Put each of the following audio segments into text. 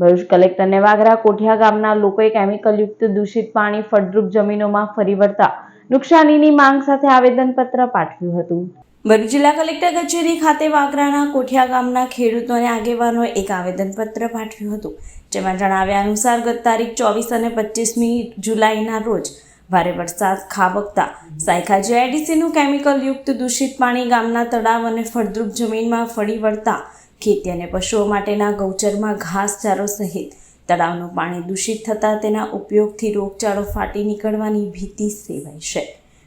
ભરૂચ કલેક્ટરને વાગરા કોઠિયા ગામના લોકોએ કેમિકલયુક્ત દૂષિત પાણી ફળદ્રુપ જમીનોમાં ફરી વળતા નુકસાનીની માંગ સાથે આવેદનપત્ર પાઠવ્યું હતું. ભરૂચ જિલ્લા કલેક્ટર કચેરી ખાતે વાગરાના કોઠિયા ગામના ખેડૂતો અને આગેવાનોએ એક આવેદનપત્ર પાઠવ્યું હતું, જેમાં જણાવ્યા અનુસાર ગત તારીખ ચોવીસ અને પચીસમી જુલાઈના રોજ ભારે વરસાદ ખાબકતા સાયખા જીઆઈડીસીનું કેમિકલયુક્ત દૂષિત પાણી ગામના તળાવ અને ફળદ્રુપ જમીનમાં ફરી વળતા ખેતી અને પશુઓ માટેના ગૌચરમાં ઘાસચારો સહિત તળાવનું પાણી દૂષિત થતાં તેના ઉપયોગથી રોગચાળો ફાટી નીકળવાની ભીતિ સેવાય છે.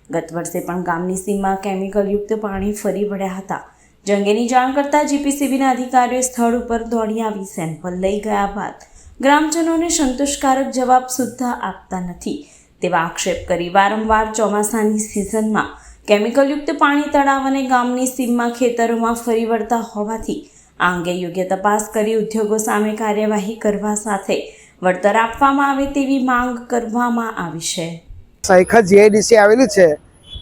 ગત વર્ષે પણ ગામની સીમમાં કેમિકલયુક્ત પાણી ફરી વળ્યા હતા. જંગેની જાણ કરતાં જીપીસીબીના અધિકારીઓ સ્થળ ઉપર દોડી આવી સેમ્પલ લઈ ગયા બાદ ગ્રામજનોને સંતોષકારક જવાબ સુદ્ધા આપતા નથી. તેવા આક્ષેપ કરી વારંવાર ચોમાસાની સિઝનમાં કેમિકલયુક્ત પાણી તળાવ અને ગામની સીમમાં ખેતરોમાં ફરી વળતા હોવાથી આ અંગે યોગ્ય તપાસ કરી ઉદ્યોગો સામે કાર્યવાહી કરવા સાથે વળતર આપવામાં આવે તેવી માંગ કરવામાં આવી છે. સાયખા જીઆઈડીસી આવેલી છે.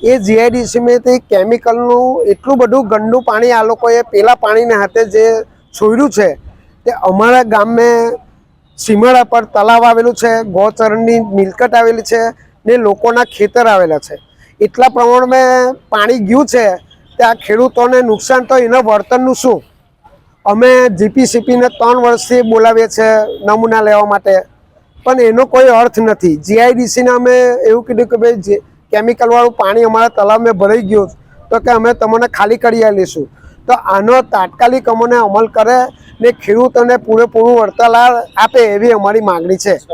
એ જીઆઈડીસીમાં તે કેમિકલનું એટલું બધું ગંદુ પાણી આ લોકોએ પેલા પાણીને હાથે જે છોડ્યું છે, તે અમારા ગામે સીમાડા પર તલાવ આવેલું છે ગૌચરણની મિલકત આવેલી છે, ને લોકોના ખેતર આવેલા છે. એટલા પ્રમાણમાં પાણી ગયું છે, તે આ ખેડૂતોને નુકસાન તો એના વળતરનું શું? અમે જીપીસીપીને ત્રણ વર્ષથી બોલાવીએ છીએ નમૂના લેવા માટે. પણ એનો કોઈ અર્થ નથી. જીઆઈડીસીને અમે એવું કીધું કે ભાઈ, જે કેમિકલવાળું પાણી અમારા તલાવમાં ભરાઈ ગયું તો કે અમે તમને ખાલી કરી આવીશું તો આનો તાત્કાલિક અમને અમલ કરે ને ખેડૂતોને પૂરેપૂરું વળતર આપે એવી અમારી માગણી છે.